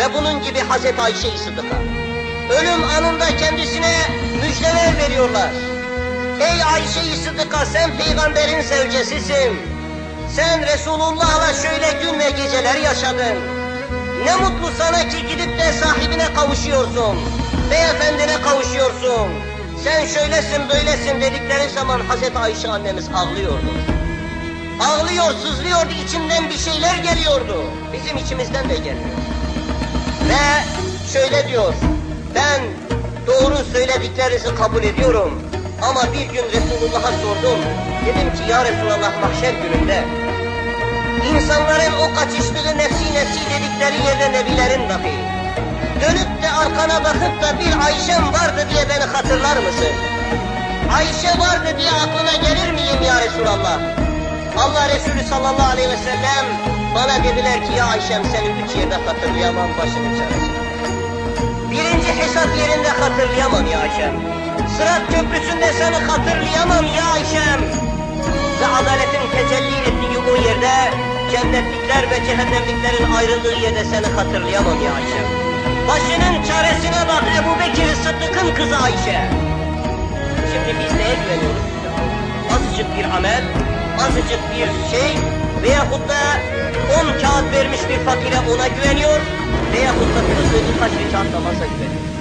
Ve bunun gibi Hazreti Ayşe-i Sıddık'a. Ölüm anında kendisine müjdeler veriyorlar. Ey Ayşe-i Sıddık'a sen peygamberin zevcesisin. Sen Resulullah'la şöyle gün ve geceler yaşadın. Ne mutlu sana ki gidip de sahibine kavuşuyorsun. Beyefendine kavuşuyorsun. Sen şöylesin böylesin dedikleri zaman Hazreti Ayşe annemiz ağlıyordu. Ağlıyor, sızlıyordu, içinden bir şeyler geliyordu. Bizim içimizden de geliyor. Ve şöyle diyor, ben doğru söylediklerinizi kabul ediyorum. Ama bir gün Resulullah'a sordum. Dedim ki ya Resulallah mahşer gününde İnsanların o kaçıştığı nefsi nefsi dedikleri yerde nebilerin dahi. Dönüp de arkana bakıp da bir Ayşem vardı diye beni hatırlar mısın? Ayşe vardı diye aklına gelir miyim ya Resulallah? Allah Resulü sallallahu aleyhi ve sellem bana dediler ki ya Ayşem seni üç yerde hatırlayamam başının çaresine. Birinci hesap yerinde hatırlayamam ya Ayşem. Sırat köprüsünde seni hatırlayamam ya Ayşem. Ve adaletin tecelli ettiği o yerde cennetlikler ve cehennemliklerin ayrıldığı yerde seni hatırlayamam ya Ayşem. Başının çaresine bak Ebu Bekir Sıddık'ın kızı Ayşe. Şimdi biz neye güveniyoruz? Azıcık bir şey veyahut da on kağıt vermiş bir fakire ona güveniyor veyahut da kızı birkaç bir kağıt namaza güveniyor.